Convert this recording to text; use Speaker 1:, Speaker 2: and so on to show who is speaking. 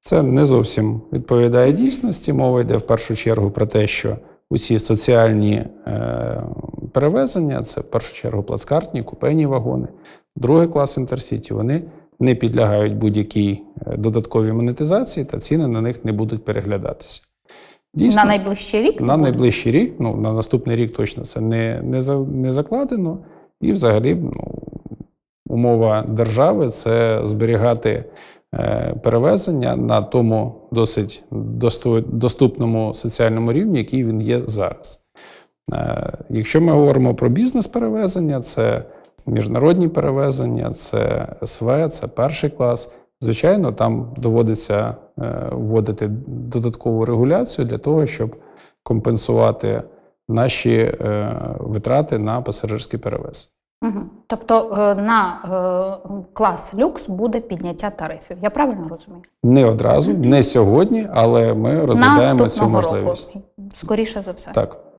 Speaker 1: Це не зовсім відповідає дійсності. Мова йде в першу чергу про те, що усі соціальні е, перевезення це в першу чергу плацкартні, купейні вагони, другий клас інтерсіті, вони не підлягають будь-якій е, додатковій монетизації, та ціни на них не будуть переглядатися.
Speaker 2: на найближчий рік?
Speaker 1: На найближчий рік, ну на наступний рік точно це не, не, за, не закладено. І взагалі, ну, умова держави це зберігати перевезення на тому досить доступному соціальному рівні, який він є зараз. Е, якщо ми говоримо про бізнес-перевезення, це міжнародні перевезення, це СВ, це перший клас. Звичайно, там доводиться е, вводити додаткову регуляцію для того, щоб компенсувати наші е, витрати на пасажирські перевезення.
Speaker 2: Угу. Тобто е, на е, клас люкс буде підняття тарифів. Я правильно розумію?
Speaker 1: Не одразу, не сьогодні, але ми розглядаємо цю можливість.
Speaker 2: року, скоріше за все.
Speaker 1: Так.